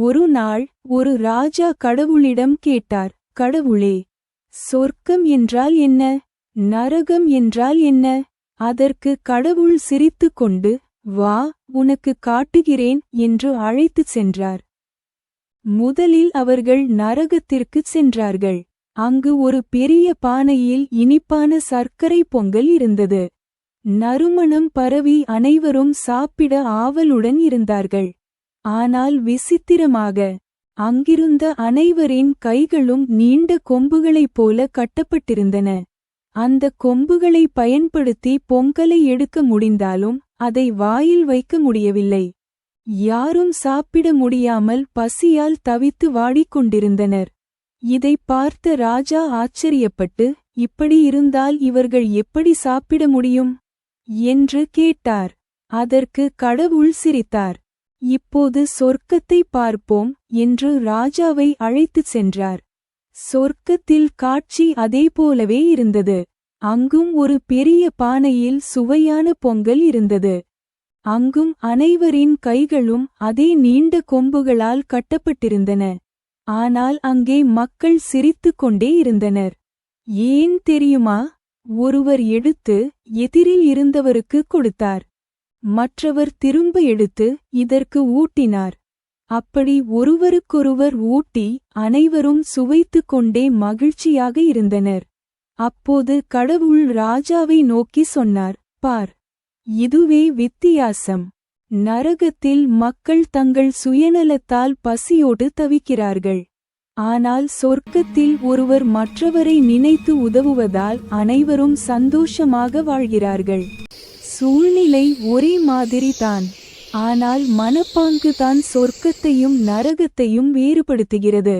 ஒரு நாள் ஒரு ராஜா கடவுளிடம் கேட்டார் கடவுளே சொர்க்கம் என்றால் என்ன? நரகம் என்றால் என்ன? அதற்கு கடவுள் சிரித்துக்கொண்டு வா உனக்கு காட்டுகிறேன் என்று அழைத்துச் சென்றார். முதலில் அவர்கள் நரகத்திற்குச் சென்றார்கள். அங்கு ஒரு பெரிய பானையில் இனிப்பான சர்க்கரை பொங்கல் இருந்தது. நறுமணம் பரவி அனைவரும் சாப்பிட ஆவலுடன் இருந்தார்கள். ஆனால் விசித்திரமாக அங்கிருந்த அனைவரின் கைகளும் நீண்ட கொம்புகளைப் போல கட்டப்பட்டிருந்தன. அந்த கொம்புகளை பயன்படுத்தி பொங்கலை எடுக்க முடிந்தாலும் அதை வாயில் வைக்க முடியவில்லை. யாரும் சாப்பிட முடியாமல் பசியால் தவித்து வாடிக்கொண்டிருந்தனர். இதை பார்த்த ராஜா ஆச்சரியப்பட்டு இப்படி இருந்தால் இவர்கள் எப்படி சாப்பிட முடியும்? என்று கேட்டார். அதற்கு கடவுள் சிரித்தார். இப்போது சொர்க்கத்தை பார்ப்போம் என்று ராஜாவை அழைத்துச் சென்றார். சொர்க்கத்தில் காட்சி அதேபோலவே இருந்தது. அங்கும் ஒரு பெரிய பானையில் சுவையான பொங்கல் இருந்தது. அங்கும் அனைவரின் கைகளும் அதே நீண்ட கொம்புகளால் கட்டப்பட்டிருந்தன. ஆனால் அங்கே மக்கள் சிரித்துக் கொண்டே இருந்தனர். ஏன் தெரியுமா? ஒருவர் எடுத்து எதிரில் இருந்தவருக்கு கொடுத்தார். மற்றவர் திரும்ப எடுத்து இதற்கு ஊட்டினார். அப்படி ஒருவருக்கொருவர் ஊட்டி அனைவரும் சுவைத்துக் கொண்டே மகிழ்ச்சியாக இருந்தனர். அப்போது கடவுள் ராஜாவை நோக்கி சொன்னார் பார் இதுவே வித்தியாசம். நரகத்தில் மக்கள் தங்கள் சுயநலத்தால் பசியோடு தவிக்கிறார்கள். ஆனால் சொர்க்கத்தில் ஒருவர் மற்றவரை நினைத்து உதவுவதால் அனைவரும் சந்தோஷமாக வாழ்கிறார்கள். சூழ்நிலை ஒரே மாதிரி தான் ஆனால் மனப்பாங்கு தான் சொர்க்கத்தையும் நரகத்தையும் வேறுபடுத்துகிறது.